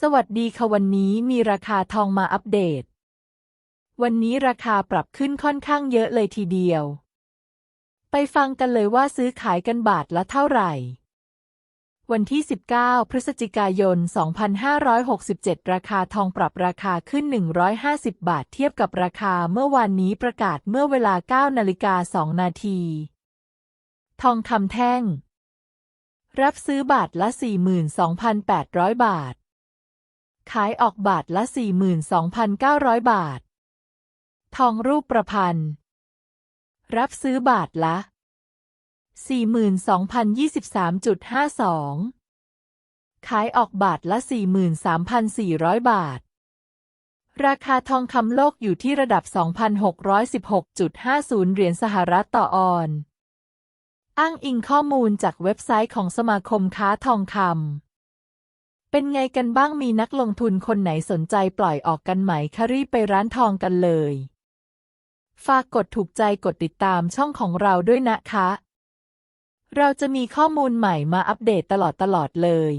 สวัสดีค่ะวันนี้มีราคาทองมาอัปเดต วันนี้ราคาปรับขึ้นค่อนข้างเยอะเลยทีเดียว ไปฟังกันเลยว่าซื้อขายกันบาทละเท่าไหร่ วันที่ 19 พฤศจิกายน 2567 ราคาทองปรับราคาขึ้น 150 บาทเทียบกับราคาเมื่อวานนี้ประกาศเมื่อเวลา 9 นาฬิกา 2 นาที ทองคำแท่ง รับซื้อบาทละ 42,800 บาทายออกบาทละ 42,900 บาท ทองรูปประพันธ์ รับซื้อบาทละ 42,023.52 ขายออกบาทละ 43,400 บาท ราคาทองคำโลกอยู่ที่ระดับ 2,616.50 เหรียญสหรัฐต่อออน อ้างอิงข้อมูลจากเว็บไซต์ของสมาคมค้าทองคำ เป็นไงกันบ้างมีนักลงทุนคนไหนสนใจปล่อยออกกันไหมคะรีบไปร้านทองกันเลย ฝากกดถูกใจกดติดตามช่องของเราด้วยนะคะ เราจะมีข้อมูลใหม่มาอัปเดตตลอดตลอดเลย